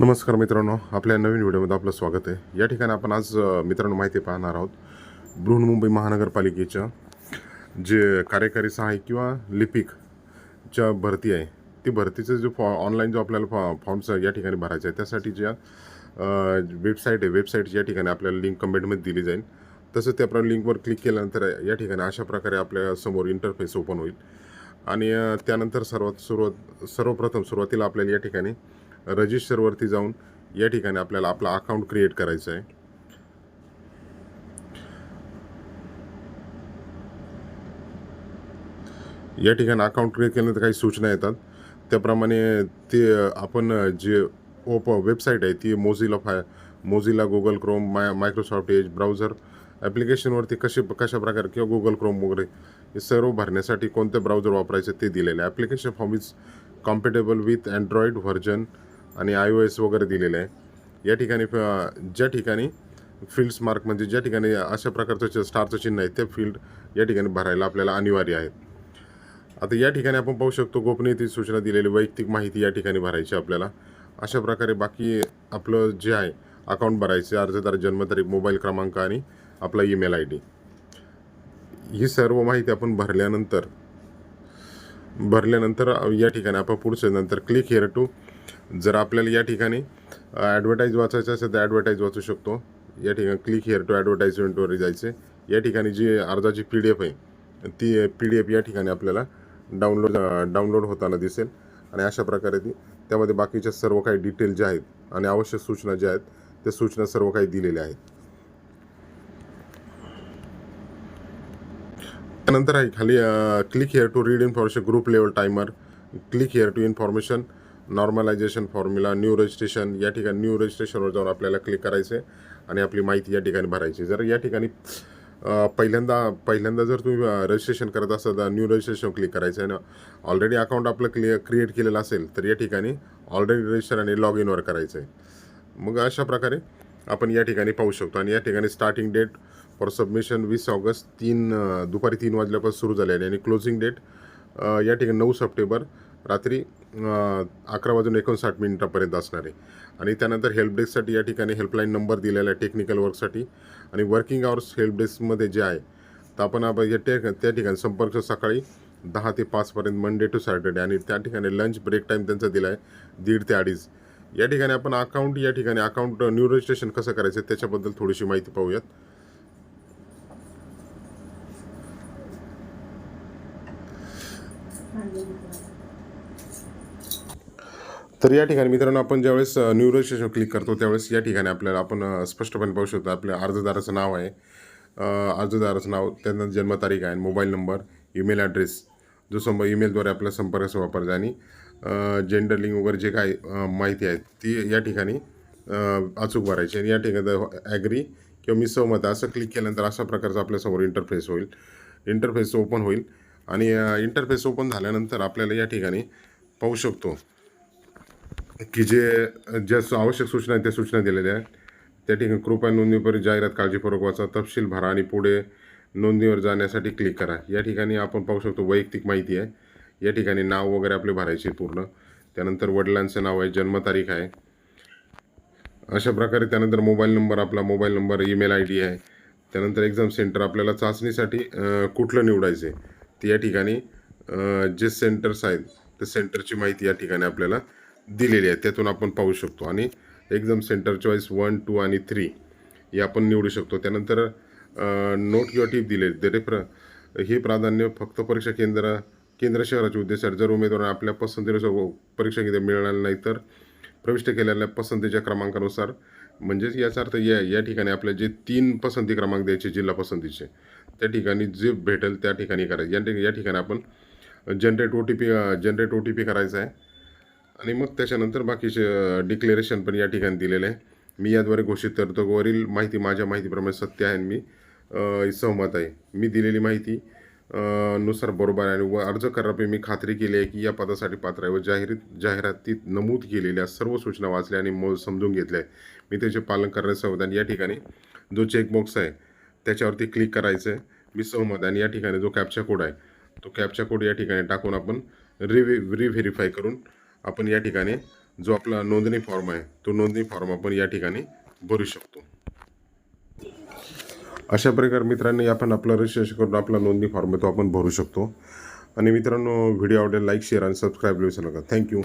नमस्कार मित्रांनो आपल्या नवीन व्हिडिओमध्ये आपलं स्वागत आहे. या ठिकाणी आपण आज मित्रांनो माहिती पाहणार आहोत बृहन्मुंबई महानगरपालिकेच्या जे कार्यकारी सहाय्यक किंवा लिपिकच्या भरती आहे ती भरतीचं जो फॉ ऑनलाईन जो आपल्याला फॉ फॉर्म्स या ठिकाणी भरायचा आहे त्यासाठी ज्या वेबसाईट आहे वेबसाईट या ठिकाणी आपल्याला लिंक कमेंटमध्ये दिली जाईल. तसंच त्या लिंकवर क्लिक केल्यानंतर या ठिकाणी अशा प्रकारे आपल्यासमोर इंटरफेस ओपन होईल. आणि त्यानंतर सर्वात सुरुवात सर्वप्रथम सुरुवातीला आपल्याला या ठिकाणी रजिस्टरवरती जाऊन या ठिकाणी आपल्याला आपला अकाउंट क्रिएट करायचं आहे. या ठिकाणी अकाउंट क्रिएट केल्यानंतर काही सूचना येतात. त्याप्रमाणे ते आपण जे ओप वेबसाईट आहे ती मोझिला फाय मोझिला गुगल क्रोम माय मायक्रोसॉफ्ट एज ब्राउझर ॲप्लिकेशनवरती कसे कशा प्रकारे किंवा गुगल क्रोम वगैरे हे सर्व भरण्यासाठी कोणते ब्राउझर वापरायचे ते दिलेले application form is compatible with Android version आणि आय ओ एस वगैरे दिलेलं आहे. या ठिकाणी ज्या ठिकाणी फील्ड्स मार्क म्हणजे ज्या ठिकाणी अशा प्रकारचं जे स्टारचं चिन्ह आहे ते फील्ड या ठिकाणी भरायला आपल्याला अनिवार्य आहे. आता या ठिकाणी आपण पाहू शकतो गोपनीयतेची सूचना दिलेली वैयक्तिक माहिती या ठिकाणी भरायची आपल्याला. अशा प्रकारे बाकी आपलं जे आहे अकाउंट भरायचे अर्जदार जन्मतारीख मोबाईल क्रमांक आणि आपला ईमेल आय डी ही सर्व माहिती आपण भरल्यानंतर भरल्यानंतर या ठिकाणी आपण पुढचं नंतर क्लिक हिअर टू जर आपल्याला या ठिकाणी ॲडव्हर्टाईज वाचायचं असेल तर ॲडव्हर्टाईज वाचू शकतो. या ठिकाणी क्लिक हिअर टू ॲडव्हर्टाईजमेंटवर जायचे या ठिकाणी जी अर्जाची पी डी एफ आहे ती पी डी एफ या ठिकाणी आपल्याला डाउनलोड डाउनलोड होताना दिसेल. आणि अशा प्रकारे ती त्यामध्ये बाकीच्या सर्व काही डिटेल ज्या आहेत आणि आवश्यक सूचना ज्या आहेत त्या सूचना सर्व काही दिलेल्या आहेत. त्यानंतर आहे खाली click here to read information group level timer click here to information normalization formula new registration या ठिकाणी न्यू रजिस्ट्रेशनवर जाऊन आपल्याला क्लिक करायचं आहे आणि आपली माहिती या ठिकाणी भरायची. जर या ठिकाणी पहिल्यांदा पहिल्यांदा जर तुम्ही रजिस्ट्रेशन करत असाल तर न्यू रजिस्ट्रेशन क्लिक करायचं आहे आणि ऑलरेडी अकाउंट आपलं क्लिअर क्रिएट केलेलं असेल तर या ठिकाणी ऑलरेडी रजिस्टर आणि लॉग इनवर करायचं आहे मग अशा प्रकारे आपण या ठिकाणी पाहू शकतो आणि या ठिकाणी स्टार्टिंग डेट फॉर सबमिशन वीस ऑगस्ट तीन दुपारी तीन वाजल्यापासून सुरू झाले आणि क्लोजिंग डेट या ठिकाणी नऊ सप्टेंबर रात्री अकरा वाजून एकोणसाठ मिनिटापर्यंत असणार आहे. आणि त्यानंतर हेल्प डेस्कसाठी या ठिकाणी हेल्पलाईन नंबर दिलेला आहे टेक्निकल वर्कसाठी आणि वर्किंग आवर्स हेल्प डेस्कमध्ये जे आहे तर आपण आपण या टे त्या ठिकाणी संपर्क सकाळी दहा ते पाचपर्यंत मंडे टू सॅटर्डे आणि त्या ठिकाणी लंच ब्रेक टाईम त्यांचा दिला आहे दीड ते अडीच. या ठिकाणी आपण अकाउंट या ठिकाणी अकाउंट न्यू रजिस्ट्रेशन कसं करायचं त्याच्याबद्दल थोडीशी माहिती पाहूयात. तर या ठिकाणी मित्रांनो आपण ज्यावेळेस न्यू रजिस्ट्रेशन क्लिक करतो त्यावेळेस या ठिकाणी आपल्याला आपण स्पष्टपणे पाहू शकतो. आपल्या अर्जदाराचं नाव आहे. अर्जदाराचं नाव त्यांना जन्मतारीख आहे मोबाईल नंबर ईमेल ॲड्रेस. जो संप ईमेलद्वारे आपल्या संपर्कास वापरचा आणि जेंडर लिंग वगैरे जे काही माहिती आहे ती या ठिकाणी अचूक भरायची आणि या ठिकाणी ॲग्री किंवा हो मी सहमत असं क्लिक केल्यानंतर अशा प्रकारचं आपल्यासमोर इंटरफेस होईल. इंटरफेस ओपन होईल. आणि इंटरफेस ओपन झाल्यानंतर आपल्याला या ठिकाणी पाहू शकतो. की जे ज्या आवश्यक सूचना आहेत त्या सूचना दिलेल्या आहेत. त्या ठिकाणी कृपया नोंदणीपर जाहिरात काळजीपूर्वक वाचा तपशील भरा आणि पुढे नोंदणीवर जाण्यासाठी क्लिक करा. या ठिकाणी आपण पाहू शकतो वैयक्तिक माहिती आहे. या ठिकाणी नाव वगैरे आपले भरायचे पूर्ण. त्यानंतर वडिलांचं नाव आहे जन्मतारीख आहे. अशा प्रकारे त्यानंतर मोबाईल नंबर आपला mobile number email I D आहे. त्यानंतर एक्झाम सेंटर आपल्याला चाचणीसाठी कुठलं निवडायचं आहे ते या ठिकाणी जे सेंटर्स आहेत त्या सेंटरची माहिती या ठिकाणी आपल्याला दिलेली आहे त्यातून आपण पाहू शकतो. आणि exam centre choice one two आणि थ्री हे आपण निवडू शकतो. त्यानंतर नोट किंवा टीप दिले ते प्र हे प्राधान्य फक्त परीक्षा केंद्र केंद्र शहराचे उद्देश जर उमेदवार आपल्या पसंतीनुसार परीक्षा केंद्र मिळणार नाही तर प्रविष्ट केलेल्या पसंतीच्या क्रमांकानुसार म्हणजेच याचा अर्थ या या ठिकाणी आपल्या जे तीन पसंती क्रमांक द्यायचे जिल्हा पसंतीचे त्या ठिकाणी जे भेटेल त्या ठिकाणी करायचं या ठिकाणी या ठिकाणी आपण generate O T P generate O T P करायचा आहे. आणि मग त्याच्यानंतर बाकीचे डिक्लेरेशन पण या ठिकाणी दिलेलं आहे. मी याद्वारे घोषित करतो वरील माहिती माझ्या माहितीप्रमाणे सत्य आहे आणि मी सहमत आहे. मी दिलेली माहिती नुसार बरोबर आहे आणि व अर्ज करण्यापूर्वी मी खात्री केली आहे की या पदासाठी पात्र आहे व जाहिरीत जाहिरातीत नमूद केलेल्या सर्व सूचना वाचल्या आणि मो समजून घेतल्या आहे. मी त्याचे पालन करण्यास सहमत आणि या ठिकाणी जो चेकबॉक्स आहे त्याच्यावरती क्लिक करायचं आहे मी सहमत आहे आणि या ठिकाणी जो कॅपचा कोड आहे तो कॅपचा कोड या ठिकाणी टाकून आपण रिव्हे रिव्हेरीफाय करून आपण या ठिकाणी जो आपला नोंदणी फॉर्म आहे तो नोंदणी फॉर्म आपण या ठिकाणी भरू शकतो. अशा प्रकारे मित्रांनी आपण आपलं रजिस्ट्रेशन करून आपला नोंदणी फॉर्म आहे तो आपण भरू शकतो. आणि मित्रांनो व्हिडिओ आवडेल लाईक शेअर आणि सबस्क्राईब विसरू नका थँक्यू